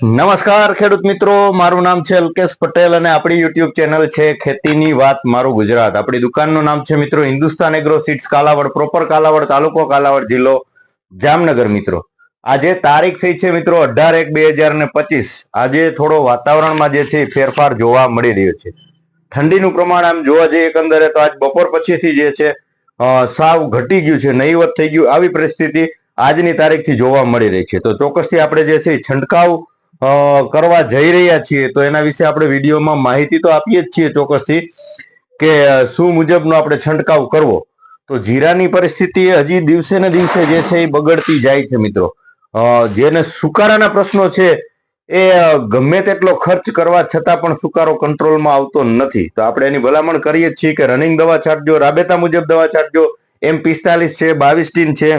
નમસ્કાર, ખેડૂત મિત્રો. મારું નામ છે અલ્કેશ પટેલ અને આપણી યુટ્યુબ ચેનલ છે ખેતીની વાત મારું ગુજરાત. આપણી દુકાનનું નામ છે મિત્રો Hindustan agro seeds Kalavad proper Kalavad તાલુકો કાલાવડ જિલ્લો જામનગર, મિત્રો. આજે તારીખ થઈ છે મિત્રો અઢાર એક બે હજાર ને પચીસ. આજે થોડો વાતાવરણમાં જે છે ફેરફાર જોવા મળી રહ્યો છે. ઠંડીનું પ્રમાણ આમ જોવા જઈએ એકંદરે તો આજ બપોર પછીથી જે છે સાવ ઘટી ગયું છે, નહીવત થઈ ગયું. આવી પરિસ્થિતિ આજની તારીખથી જોવા મળી રહી છે. તો ચોક્કસથી આપણે જે છે છંટકાવ કરવા જઈ રહ્યા છીએ, તો એના વિશે આપણે વિડીયોમાં માહિતી તો આપીએ જ છીએ ચોક્કસથી કે શું મુજબનો આપણે છંટકાવ કરવો. તો જીરાની પરિસ્થિતિ હજી દિવસે ને દિવસે જે છે એ બગડતી જાય છે મિત્રો. જેને સુકારાના પ્રશ્નો છે એ ગમે તેટલો ખર્ચ કરવા છતાં પણ સુકારો કંટ્રોલમાં આવતો નથી. તો આપણે એની ભલામણ કરીએ છીએ કે રનિંગ દવા છાંટજો રાબેતા મુજબ દવા છાંટજો એમ પિસ્તાલીસ છે, બાવીસ ટીન છે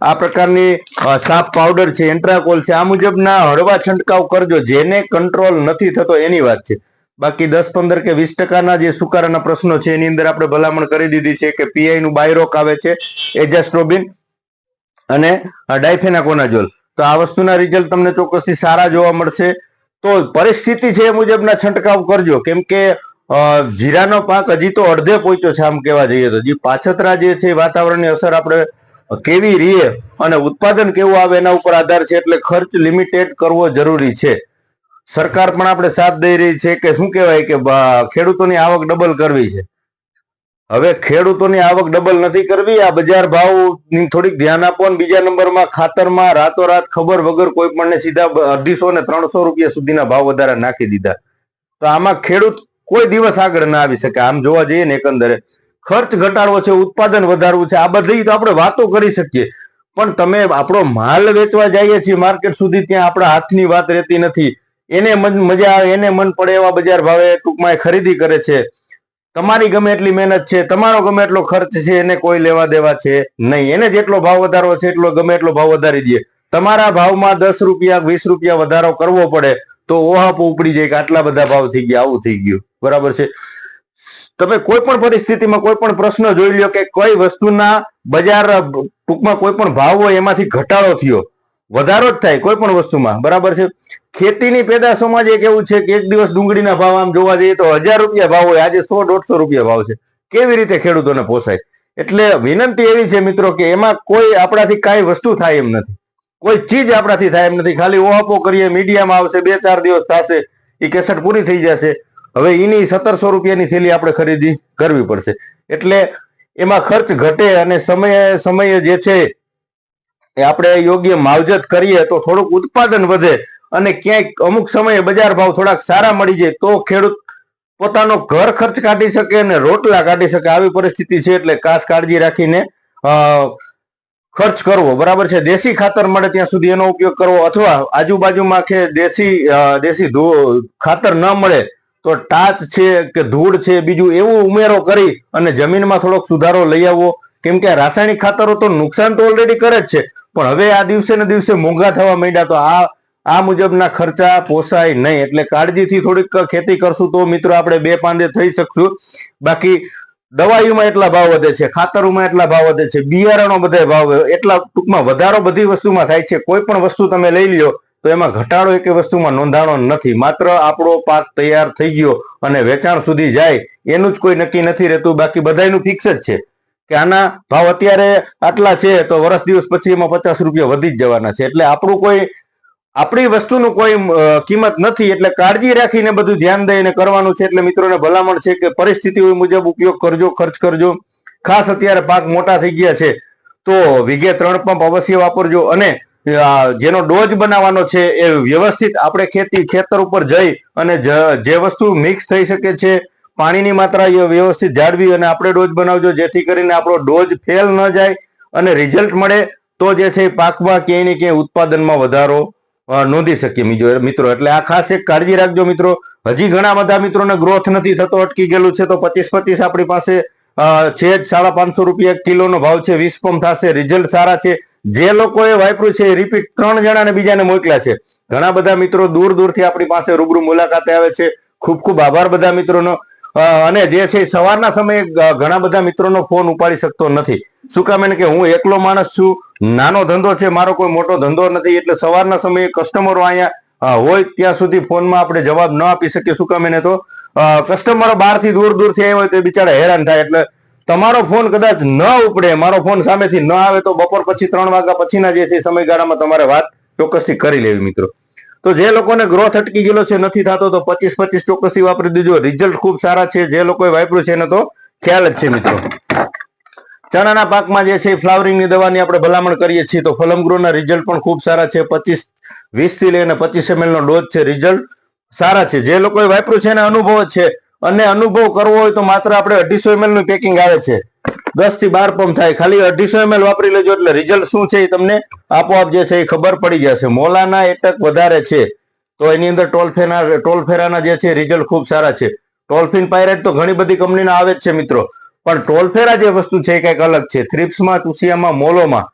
આ પ્રકારની સાપ પાવડર છે, એન્ટ્રાકોલ છે, આ મુજબના હળવા છંટકાવ કરજો, જેને કંટ્રોલ નથી થતો એની વાત છે. બાકી દસ, પંદર કે વીસ ટકાના જે સુકારાના પ્રશ્નો છે, એની અંદર આપણે ભલામણ કરી દીધી છે કે પીઆઈ નું બાયરોક આવે છે, એજાસ્ટ્રોબિન અને ડાયફેનાકોનાઝોલ. તો આ વસ્તુના રિઝલ્ટ તમને ચોક્કસથી સારા જોવા મળશે. તો પરિસ્થિતિ છે એ મુજબના છંટકાવ કરજો. કેમ કે જીરાનો પાક હજી તો અડધે પહોંચ્યો છે, આમ કહેવા જઈએ તો. જે પાછતરા જે છે વાતાવરણની અસર આપણે કેવી રીએ અને ઉત્પાદન કેવું આવે એના ઉપર આધાર છે એટલે ખર્ચ લિમિટેડ કરવો જરૂરી છે. સરકાર પણ આપણે સાથ દઈ રહી છે કે શું કહેવાય કે ખેડૂતોની આવક ડબલ કરવી છે. હવે ખેડૂતોની આવક ડબલ નથી કરવી, આ બજાર ભાવની થોડીક ધ્યાન આપો અને બીજા નંબરમાં ખાતરમાં રાતોરાત ખબર વગર કોઈ પણને સીધા અઢીસો ને ત્રણસો રૂપિયા સુધીના ભાવ વધારા નાખી દીધા. તો આમાં ખેડૂત કોઈ દિવસ આગળ ના આવી શકે. આમ જોવા જઈએ ને એકંદરે ખર્ચ ઘટાડવો છે, ઉત્પાદન વધારવું છે, આ બધી તો આપણે વાતો કરી શકીએ. પણ તમે આપણો માલ વેચવા જઈએ છીએ માર્કેટ સુધી, ત્યાં આપણા હાથની વાત રહેતી નથી. એને મજા આવે, એને મન પડે એવા બજાર ભાવે ટૂંકમાં ખરીદી કરે છે. તમારી ગમે એટલી મહેનત છે, તમારો ગમે એટલો ખર્ચ છે, એને કોઈ લેવા દેવા છે નહીં. એને જેટલો ભાવ વધારવો છે, એટલો ગમે એટલો ભાવ વધારી દે તમારા ભાવમાં દસ રૂપિયા, વીસ રૂપિયા વધારો કરવો પડે, તો ઓહાપો ઉપડી જાય કે આટલા બધા ભાવ થઈ ગયા, આવું થઈ ગયું. બરાબર છે? તમે કોઈ પણ પરિસ્થિતિમાં કોઈ પણ પ્રશ્ન જોઈ લ્યો કે કઈ વસ્તુના બજાર ટૂંકમાં કોઈ પણ ભાવ હોય એમાંથી ઘટાડો થયો. વધારો જ થાય કોઈ પણ વસ્તુમાં. બરાબર છે? ખેતીની પેદાશોમાં જ એક એવું છે કે એક દિવસ ડુંગળીના ભાવ આમ જોવા જઈએ તો હજાર રૂપિયા ભાવ હોય, આજે સો દોઢસો રૂપિયા ભાવ છે. કેવી રીતે ખેડૂતોને પોસાય? એટલે વિનંતી એવી છે મિત્રો કે એમાં કોઈ આપણાથી કાંઈ વસ્તુ થાય એમ નથી. કોઈ ચીજ આપણાથી થાય એમ નથી. ખાલી ઓહાપો કરીએ, મીડિયામાં આવશે, બે ચાર દિવસ થશે એ કેસેટ પૂરી થઈ જશે. હવે એની સત્તરસો રૂપિયાની થેલી આપણે ખરીદી કરવી પડશે. એટલે એમાં ખર્ચ ઘટે અને સમયે સમયે જે છે એ આપણે યોગ્ય માવજત કરીએ તો થોડુંક ઉત્પાદન વધે અને ક્યાંક અમુક સમયે બજાર ભાવ થોડાક સારા મળી જાય તો ખેડૂત પોતાનો ઘર ખર્ચ કાઢી શકે અને રોટલા કાઢી શકે. આવી પરિસ્થિતિ છે એટલે ખાસ કાળજી રાખીને ખર્ચ કરવો. બરાબર છે? દેશી ખાતર મળે ત્યાં સુધી એનો ઉપયોગ કરવો અથવા આજુબાજુમાં કે દેશી દેશી ખાતર ન મળે તો ટાચ છે કે ધૂળ છે, બીજું એવું ઉમેરો કરી અને જમીનમાં થોડોક સુધારો લઈ આવવો કેમ કે રાસાયણિક ખાતરો તો નુકસાન તો ઓલરેડી કરે જ છે. પણ હવે આ દિવસે ને દિવસે મોંઘા થવા માંડ્યા તો આ આ મુજબના ખર્ચા પોસાય નહીં. એટલે કાળજીથી થોડીક ખેતી કરશું તો મિત્રો આપણે બે પાંદે થઈ શકશું. બાકી દવાઈઓમાં એટલા ભાવ વધે છે, ખાતરોમાં એટલા ભાવ વધે છે, બિયારણો બધા ભાવ, એટલા ટૂંકમાં વધારો બધી વસ્તુમાં થાય છે. કોઈ પણ વસ્તુ તમે લઈ લ્યો તો એમાં ઘટાડો એક વસ્તુમાં નોંધાણો નથી. માત્ર આપણો પાક તૈયાર થઈ ગયો અને વેચાણ સુધી જાય, એનું જ કોઈ નક્કી નથી રહેતું. બાકી બધાયનું ફિક્સ જ છે કે આના ભાવ અત્યારે આટલા છે તો વર્ષ દિવસ પછી એમાં પચાસ રૂપિયા વધી જ જવાના છે. એટલે આપણું કોઈ, આપણી વસ્તુનું કોઈ કિંમત નથી. એટલે કાળજી રાખીને બધું ધ્યાન દઈને કરવાનું છે. એટલે મિત્રોને ભલામણ છે કે પરિસ્થિતિઓ મુજબ ઉપયોગ કરજો, ખર્ચ કરજો. ખાસ અત્યારે પાક મોટા થઈ ગયા છે. તો વિઘે ત્રણ પંપ અવશ્ય વાપરજો અને જેનો ડોઝ બનાવવાનો છે એ વ્યવસ્થિત આપણે ખેતી, ખેતર ઉપર જઈ અને જે વસ્તુ મિક્સ થઈ શકે છે, પાણીની માત્રા વ્યવસ્થિત જાળવી અને આપણે ડોઝ બનાવજો, જેથી કરીને આપણો ડોઝ ફેલ ન જાય અને રિઝલ્ટ મળે, તો જે છે પાકમાં ક્યાંય ને ક્યાંય ઉત્પાદનમાં વધારો નોંધી શકીએ મિત્રો. એટલે આ ખાસ એક કાળજી રાખજો, મિત્રો. હજી ઘણા બધા મિત્રોને ગ્રોથ નથી થતો, અટકી ગયેલું છે, તો પચીસ પચીસ આપણી પાસે છે જ સાડા પાંચસો રૂપિયા કિલોનો ભાવ છે, વીસ થશે રિઝલ્ટ સારા છે. જે લોકોએ વાપર્યું છે એ રિપીટ ત્રણ જણાને બીજાને મોકલ્યા છે. ઘણા બધા મિત્રો દૂર દૂરથી આપણી પાસે રૂબરૂ મુલાકાતે આવે છે. ખૂબ ખૂબ આભાર બધા મિત્રોનો. અને જે છે સવારના સમયે ઘણા બધા મિત્રોનો ફોન ઉપાડી શકતો નથી. શું કામ કે હું એકલો માણસ છું? નાનો ધંધો છે, મારો કોઈ મોટો ધંધો નથી, એટલે સવારના સમયે કસ્ટમરો અહીંયા હોય ત્યાં સુધી ફોનમાં આપણે જવાબ ન આપી શકીએ. શું કામ એને તો? કસ્ટમરો બહારથી દૂર દૂરથી આવ્યા હોય તો બિચારા હેરાન થાય, એટલે તમારો ફોન કદાચ ન ઉપડે, મારો ફોન સામેથી ન આવે તો બપોર પછી ત્રણ વાગ્યા પછીના જે છે સમયગાળામાં તમારે વાત ચોક્કસથી કરી લેવી મિત્રો. તો જે લોકોને ગ્રોથ અટકી ગયેલો છે, નથી થતો તો પચીસ પચીસ ચોક્કસથી વાપરી દીજો. રિઝલ્ટ ખૂબ સારા છે, જે લોકોએ વાપર્યું છે એને તો ખ્યાલ જ છે મિત્રો. ચણાના પાકમાં જે છે ફ્લાવરિંગની દવાની આપણે ભલામણ કરીએ છીએ તો ફલમગ્રોના રિઝલ્ટ પણ ખૂબ સારા છે. પચીસ વીસથી લઈને પચીસ એમએલ નો ડોઝ છે. રિઝલ્ટ સારા છે. જે લોકોએ વાપર્યું છે એને અનુભવ જ છે. અને અનુભવ કરવો હોય તો માત્ર આપણે અઢીસો એમએલનું પેકિંગ આવે છે. દસથી બાર પંપ થાય. ખાલી અઢીસો એમએલ વાપરી લેજો એટલે રિઝલ્ટ શું છે એ તમને આપોઆપ જે છે એ ખબર પડી જશે. મોલાના એટક વધારે છે. તો એની અંદર ટોલફેના ટોલફેરાના જે છે રિઝલ્ટ ખૂબ સારા છે. ટોલફિન પાયરેટ તો ઘણી બધી કંપનીના આવે જ છે મિત્રો. પણ ટોલફેરા જે વસ્તુ છે એ કંઈક અલગ છે. થ્રિપ્સમાં, તુસિયામાં, મોલોમાં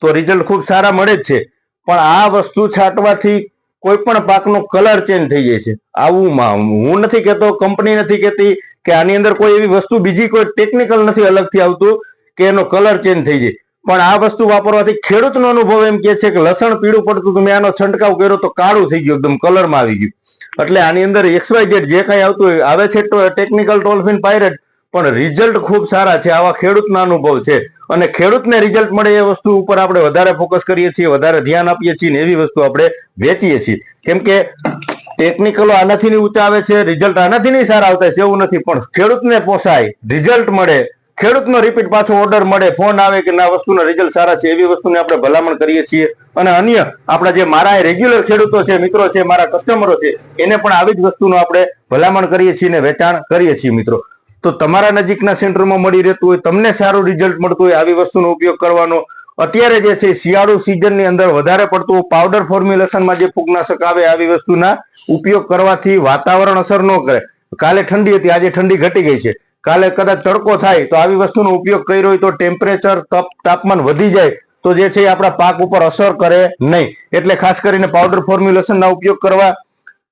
તો રિઝલ્ટ ખૂબ સારા મળે જ છે. પણ આ વસ્તુ છાંટવાથી કોઈ પણ પાકનો કલર ચેન્જ થઈ જાય છે. આવું હું નથી કહેતો કંપની નથી કહેતી કે આની અંદર કોઈ એવી વસ્તુ બીજી કોઈ ટેકનિકલ નથી અલગથી આવતું કે એનો કલર ચેન્જ થઈ જાય. પણ આ વસ્તુ વાપરવાથી ખેડૂતનો અનુભવ એમ કે છે કે લસણ પીળું પડતું તમે આનો છંટકાવ કર્યો તો કાળું થઈ ગયું, એકદમ કલરમાં આવી ગયું. એટલે આની અંદર એક્સ વાય ઝેડ જે કાંઈ આવતું હોય, આવે છે ટેકનિકલ ટોલફિન પાયરેટ પણ રિઝલ્ટ ખૂબ સારા છે. આવા ખેડૂતના અનુભવ છે. અને ખેડૂતને રિઝલ્ટ મળે એ વસ્તુ ઉપર આપણે વધારે ફોકસ કરીએ છીએ, વધારે ધ્યાન આપીએ છીએ ને એવી વસ્તુ આપણે વેચીએ છીએ. કેમ કે ટેકનિકલો આનાથી નહીં ઊંચા આવે છે રિઝલ્ટ આનાથી નહીં સારા આવતા છે એવું નથી. પણ ખેડૂતને પોસાય રિઝલ્ટ મળે, ખેડૂતનો રિપીટ પાછો ઓર્ડર મળે ફોન આવે કે ના વસ્તુના રિઝલ્ટ સારા છે, એવી વસ્તુને આપણે ભલામણ કરીએ છીએ. અને અન્ય આપણા જે મારા રેગ્યુલર ખેડૂતો છે, મિત્રો છે, મારા કસ્ટમરો છે, એને પણ આવી જ વસ્તુનો આપણે ભલામણ કરીએ છીએ ને વેચાણ કરીએ છીએ મિત્રો. તો તમારા નજીકના સેન્ટરમાં મળી રહેતું હોય, તમને સારું રિઝલ્ટ મળતું હોય, આવી વસ્તુનો ઉપયોગ કરવાનો. અત્યારે જે છે, શિયાળુ સિઝનની અંદર વધારે પડતું પાવડર ફોર્મ્યુલેશનમાં જે ફૂગનાશક આવે, આવી વસ્તુના ઉપયોગ કરવાથી વાતાવરણ અસર ન કરે. કાલે ઠંડી હતી, આજે ઠંડી ઘટી ગઈ છે. કાલે કદાચ તડકો થાય, તો આવી વસ્તુનો ઉપયોગ કર્યો હોય તો ટેમ્પરેચર તપ, તાપમાન વધી જાય, તો જે છે આપણા પાક ઉપર અસર કરે નહીં. એટલે ખાસ કરીને પાવડર ફોર્મ્યુલેશનના ઉપયોગ કરવા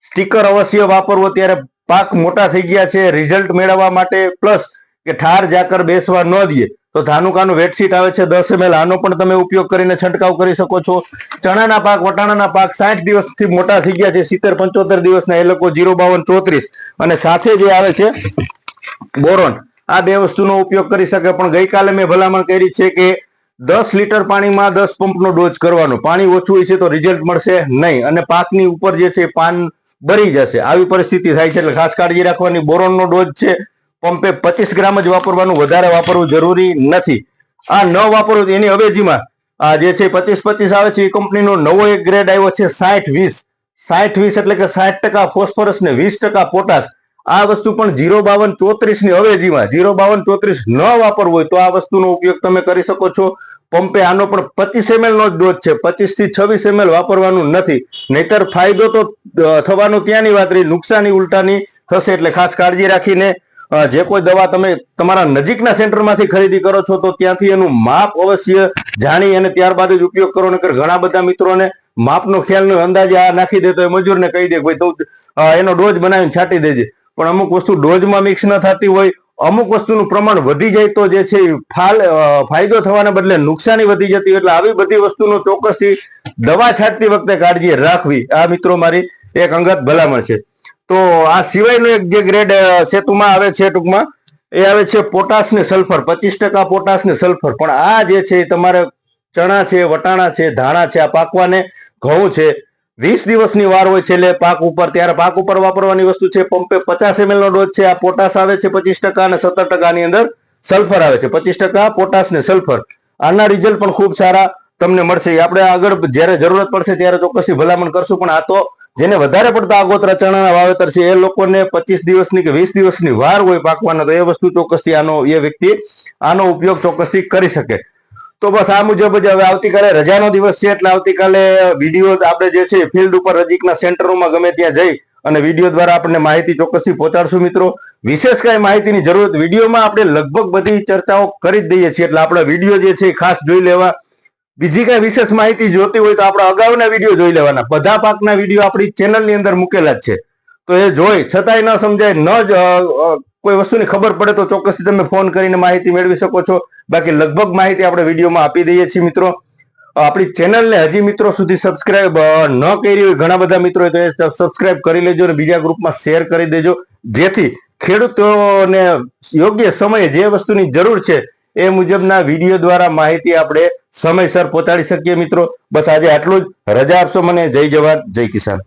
સ્ટીકર અવશ્ય વાપરવો, ત્યારે પાક મોટા થઈ ગયા છે રિઝલ્ટ મેળવવા માટે પ્લસ કે ઠાર જાકર બેસવા ન દઈએ. તો ધાનુકાનું વેટશીટ આવે છે દસ એમએલ. આનો પણ તમે ઉપયોગ કરીને છંટકાવ કરી શકો છો. ચણાના પાક, વટાણાના પાક સાઠ દિવસથી મોટા થઈ ગયા છે, સિત્તેર પંચોતેર દિવસના એ લોકો જીરો બાવન ચોત્રીસ. અને સાથે જે આવે છે, બોરોન. આ બે વસ્તુનો ઉપયોગ કરી શકે, પણ ગઈકાલે મેં ભલામણ કરી છે કે દસ લીટર પાણીમાં દસ પંપનો ડોઝ કરવાનો. પાણી ઓછું હોય છે તો રિઝલ્ટ મળશે નહીં. અને પાકની ઉપર જે છે પાન બરી જશે. આવી પરિસ્થિતિ થાય છે એટલે ખાસ કાળજી રાખવાની. બોરોનનો ડોઝ છે, પંપે પચીસ ગ્રામ જ વાપરવાનું. વધારે વાપરવું જરૂરી નથી. આ ન વાપરવું તો એની અવેજીમાં આ જે છે પચીસ પચીસ આવે છે, એ કંપનીનો નવો એક ગ્રેડ આવ્યો છે, સાઠ વીસ. સાઠ વીસ એટલે કે સાઠ ટકા ફોસ્ફરસ ને વીસ ટકા પોટાશ. આ વસ્તુ પણ જીરો બાવન ચોત્રીસની અવેજીમાં, જીરો બાવન ચોત્રીસ ન વાપરવું હોય તો આ વસ્તુનો ઉપયોગ તમે કરી શકો છો. પંપે આનો પણ પચીસ એમએલ નો જ ડોઝ છે. પચીસથી છવ્વીસ એમએલ વાપરવાનું નથી. નહીતર ફાયદો તો થવાનો ત્યાંની વાત રહી. નુકસાની ઉલટાની થશે એટલે ખાસ કાળજી રાખીને જે કોઈ દવા તમે તમારા નજીકના સેન્ટરમાંથી ખરીદી કરો છો તો ત્યાંથી એનું માપ અવશ્ય જાણી અને ત્યારબાદ જ ઉપયોગ કરો. નકર ઘણા બધા મિત્રોને માપનો ખ્યાલનો અંદાજે આ નાખી દે તો એ મજૂરને કહી દે ભાઈ તો એનો ડોઝ બનાવીને છાંટી દેજે. પણ અમુક વસ્તુ ડોઝમાં મિક્સ ન થતી હોય અમુક વસ્તુનું પ્રમાણ વધી જાય તો જે છે ફાલ ફાયદો થવાના બદલે નુકસાની વધી જતી એટલે આવી બધી વસ્તુનો ચોક્કસથી દવા છાંટતી વખતે કાળજી રાખવી. આ મિત્રો મારી એક અંગત ભલામણ છે. તો આ સિવાયનો એક જે ગ્રેડ સેતુમાં આવે છે ટૂંકમાં, એ આવે છે પોટાશ ને સલ્ફર. પચીસ ટકા પોટાશ ને સલ્ફર. પણ આ જે છે તમારે ચણા છે, વટાણા છે, ધાણા છે, આ પાકવાને ઘઉં છે વીસ દિવસની વાર હોય છે એટલે પાક ઉપર, ત્યારે પાક ઉપર વાપરવાની વસ્તુ છે, પંપે પચાસ એમએલ નો ડોઝ છે, આ પોટાશ આવે છે પચીસ ટકા અને સત્તર ટકાની અંદર સલ્ફર આવે છે. પચીસ ટકા પોટાશ ને સલ્ફર. આના રિઝલ્ટ પણ ખૂબ સારા તમને મળશે. આપણે આગળ જ્યારે જરૂરત પડશે ત્યારે ચોક્કસથી ભલામણ કરશું, પણ આ તો જેને વધારે પડતા આગોતરા ચણાના વાવેતર છે, એ લોકોને પચીસ દિવસની કે વીસ દિવસની વાર હોય પાકવાના, તો એ વસ્તુ ચોક્કસથી આનો, એ વ્યક્તિ આનો ઉપયોગ ચોક્કસથી કરી શકે. તો બસ આ મુજબ જ હવે આવતીકાલે રજાનો દિવસ છે, એટલે આવતીકાલે વીડિયો આપણે જે છે ફિલ્ડ ઉપર નજીકના સેન્ટરોમાં ગમે ત્યાં જઈ અને વીડિયો દ્વારા આપણને માહિતી ચોક્કસથી પહોંચાડશું મિત્રો. વિશેષ કઈ માહિતીની જરૂરત વિડીયોમાં આપણે લગભગ બધી ચર્ચાઓ કરી જ દઈએ છીએ, એટલે આપણા વીડિયો જે છે ખાસ જોઈ લેવા. બીજી કઈ વિશેષ માહિતી જોતી હોય તો આપણા અગાઉના વીડિયો જોઈ લેવાના. બધા પાકના વીડિયો આપણી ચેનલની અંદર મૂકેલા જ છે. તો એ જોઈ, છતાંય ન સમજાય, ન જ કોઈ વસ્તુની ખબર પડે તો ચોક્કસથી તમે ફોન કરીને માહિતી મેળવી શકો છો. બાકી લગભગ માહિતી આપણે વિડીયોમાં આપી દઈએ છીએ મિત્રો. આપણી ચેનલને હજી મિત્રો સુધી સબસ્ક્રાઇબ ન કરી હોય, ઘણા બધા મિત્રો તો એ સબસ્ક્રાઇબ કરી લેજો અને બીજા ગ્રુપમાં શેર કરી દેજો. જેથી ખેડૂતોને યોગ્ય સમયે જે વસ્તુની જરૂર છે એ મુજબના વીડિયો દ્વારા માહિતી આપણે સમયસર પહોંચાડી શકીએ મિત્રો. બસ આજે આટલું જ. રજા આપશો મને. જય જવાન, જય કિસાન.